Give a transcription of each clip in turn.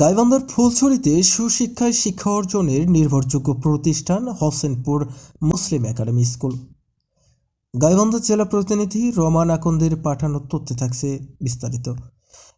গাইবান্ধার ফুলছড়িতে সুশিক্ষায় শিক্ষা অর্জনের নির্ভরযোগ্য প্রতিষ্ঠান Hossainpur Muslim academy school. Gaibandha জেলা প্রতিনিধি রমান আকন্দের পাঠানো তথ্যে থাকছে বিস্তারিত।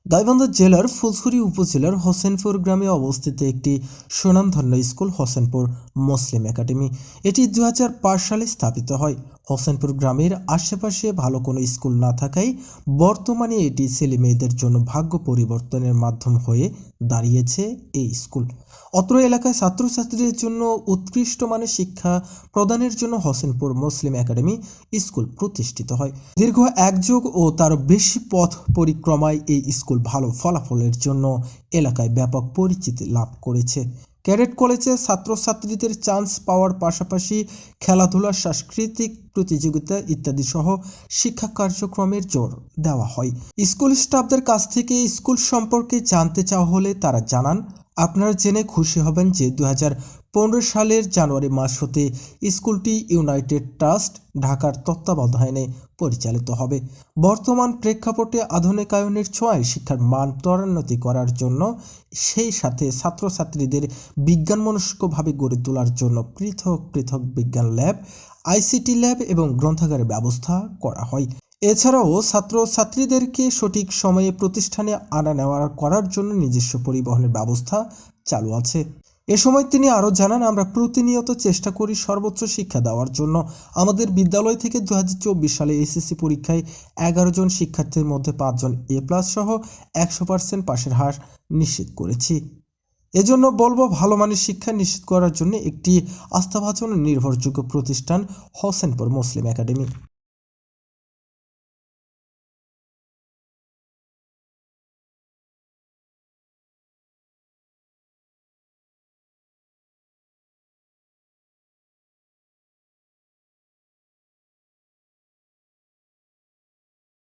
গাইবান্ধা জেলার ফুলছড়ি উপজেলার হোসেনপুর গ্রামে অবস্থিত একটি সুনামধন্য স্কুল হোসেনপুর মুসলিম একাডেমি। এটি দু হাজার পাঁচ সালে স্থাপিত হয়। হোসেনপুর গ্রামের আশেপাশে ভালো কোনো স্কুল না থাকায় বর্তমানে এটি ছেলে মেয়েদের জন্য ভাগ্য পরিবর্তনের মাধ্যম হয়ে দাঁড়িয়েছে এই স্কুল। অত্র এলাকায় ছাত্রছাত্রীদের জন্য উৎকৃষ্ট মানের শিক্ষা প্রদানের জন্য হোসেনপুর মুসলিম একাডেমি স্কুল প্রতিষ্ঠিত হয়। দীর্ঘ এক যুগ ও তার বেশি পথ পরিক্রমায় এই স্কুল ভালো ফলাফলের জন্য এলাকায় ব্যাপক পরিচিতি লাভ করেছে। ক্যাডেট কলেজে ছাত্রছাত্রীদের চান্স পাওয়ার পাশাপাশি খেলাধুলা, সাংস্কৃতিক প্রতিযোগিতা ইত্যাদি সহ শিক্ষা কার্যক্রমের জোর দেওয়া হয়। স্কুল স্টাফদের কাছ থেকে স্কুল সম্পর্কে জানতে চাওয়া হলে তারা জানান আপনারা জেনে খুশি হবেন যে দু সালের জানুয়ারি মাস হতে স্কুলটি ইউনাইটেড ট্রাস্ট ঢাকার তত্ত্বাবধানে পরিচালিত হবে। বর্তমান প্রেক্ষাপটে আধুনিকায়নের ছোঁয়ায় শিক্ষার মান ত্বরান্বিত করার জন্য, সেই সাথে ছাত্রছাত্রীদের বিজ্ঞানমনস্কভাবে গড়ে তোলার জন্য পৃথক পৃথক বিজ্ঞান ল্যাব, আইসিটি ল্যাব এবং গ্রন্থাগারের ব্যবস্থা করা হয়। এছাড়াও ছাত্রছাত্রীদেরকে সঠিক সময়ে প্রতিষ্ঠানে আনা নেওয়া করার জন্য নিজস্ব পরিবহনের ব্যবস্থা চালু আছে। এ সময় তিনি আরও জানান, আমরা প্রতিনিয়ত চেষ্টা করি সর্বোচ্চ শিক্ষা দেওয়ার জন্য। আমাদের বিদ্যালয় থেকে দু হাজার চব্বিশ সালে এসএসসি পরীক্ষায় এগারো জন শিক্ষার্থীর মধ্যে পাঁচজন এ প্লাস সহ একশো পার্সেন্ট পাশের হার নিশ্চিত করেছি। এজন্য বলব, ভালো মানের শিক্ষা নিশ্চিত করার জন্য একটি আস্থাভাজন নির্ভরযোগ্য প্রতিষ্ঠান হোসেনপুর মুসলিম একাডেমি।